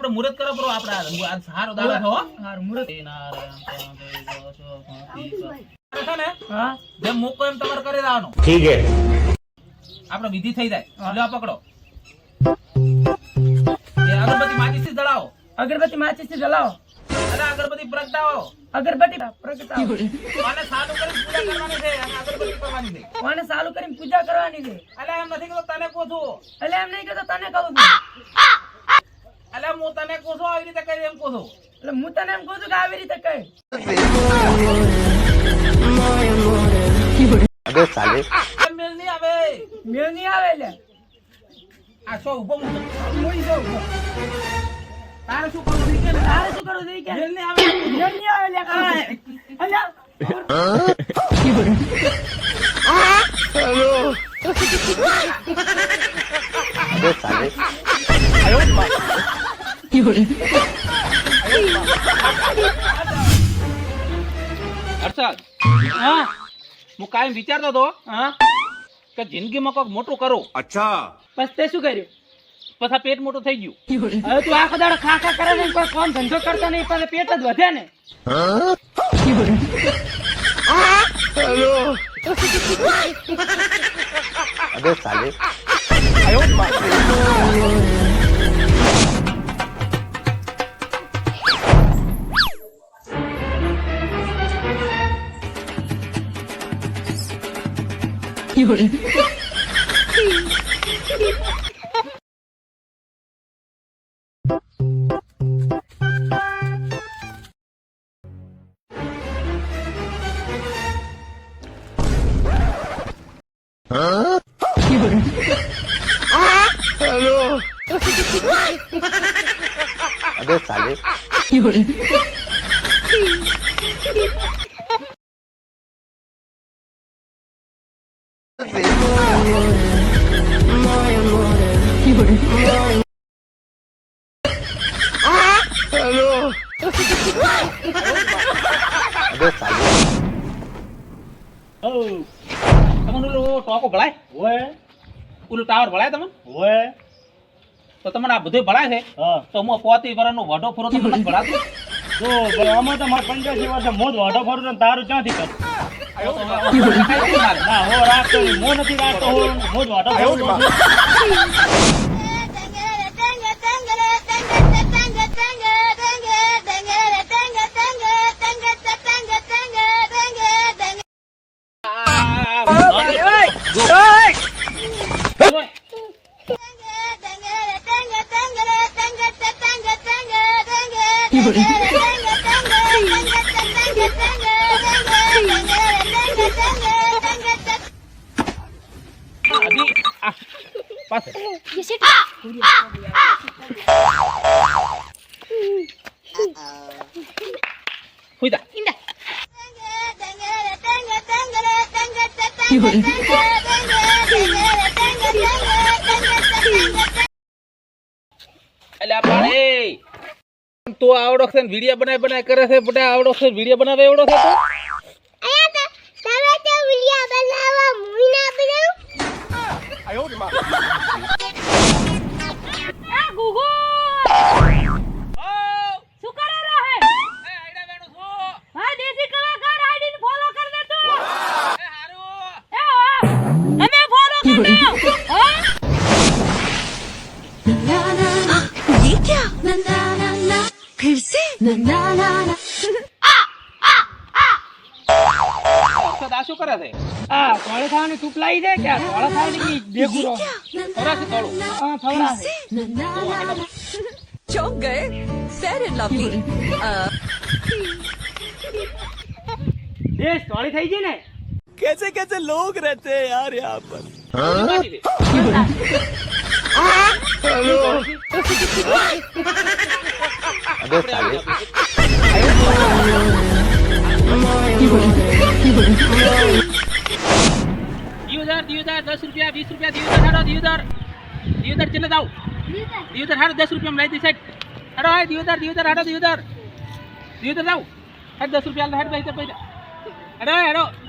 આપણે મુરત કરો બરો આપણે આ સારો દાડો થો સારું મુરત જેમ મૂકો એમ તમારે કરી દેવાનો. ઠીક છે. આપણે વિધિ થઈ જાય. લ્યો પકડો. એ અગરબત્તી માચિસથી જલાવો. અગરબત્તી માચિસથી જલાવો. અને અગરબત્તી પ્રગટાવો. અગરબત્તી પ્રગટાવો. અને સાલું કરી પૂજા કરવાની છે અને અગરબત્તી કરવાની છે. કોને સાલું કરીને પૂજા કરવાની છે. એટલે એમ નથી કહેતો તને કહું છું અલે એમ નહીં કહેતો તને કહું છું. હું તને કહું છું આવી રીતે કરી એમ કહું છું. એટલે હું તને એમ કહું છું કે આવી રીતે કહી આવે. આ શું કરવું છે? 有人。હર્ષદ. હા? હું કાયમ વિચારતો હતો હા? કે જિંદગીમાં કોઈક મોટું કરું. અચ્છા. બસ તે શું કર્યું? પછી આ પેટ મોટું થઈ ગયું. હવે તું આખો દાડો ખા ખા કરે ને કોઈ કોમ ધંધો કરતો નહીં પછી પેટ જ વધે ને. હેલો અબે સાલે 요래. 요래. તમને ઓલું ટોકો ભળાય હોય ઓલું ટાવર ભળાય તમને તો તમને આ બધું ભળાય છે તો હું વડો ફરો તો મને ભળાતું તો આમાં તો મોજ વાઢો ફરું તારું ક્યાંથી કર મારે. ના પાસે હુઈ જા. એટલે આ પાડે તો આવડો છે ને વીડિયો બનાય બનાય કરે છે બધા આવડો છે વીડિયો બનાવે એવડો છે તો શું ये क्या ना ना ना ना फिर से ना ना ना ना અક્ષત આ શું કરે છે આ ધોળે થવાની તૂપ લાવી દે કે આ ધોળે થવાની કી દેખું રહો ખરા છે થોડું હા થવડા છે ना ना ना ना चौंक गए फेयर एंड लवली દેશ ધોળી થઈ ગઈ ને બાકી છે. अबे साले દિયોદર દિયોદર દસ दस रुपया चले जाओ। दियोदर हरो दस रुपया में लाई सेट हरो है दियोदर दियोदर हरो दियोदर। दियोदर जाओ। हट, दस रुपया, हट भाई तो पहले हरो हरो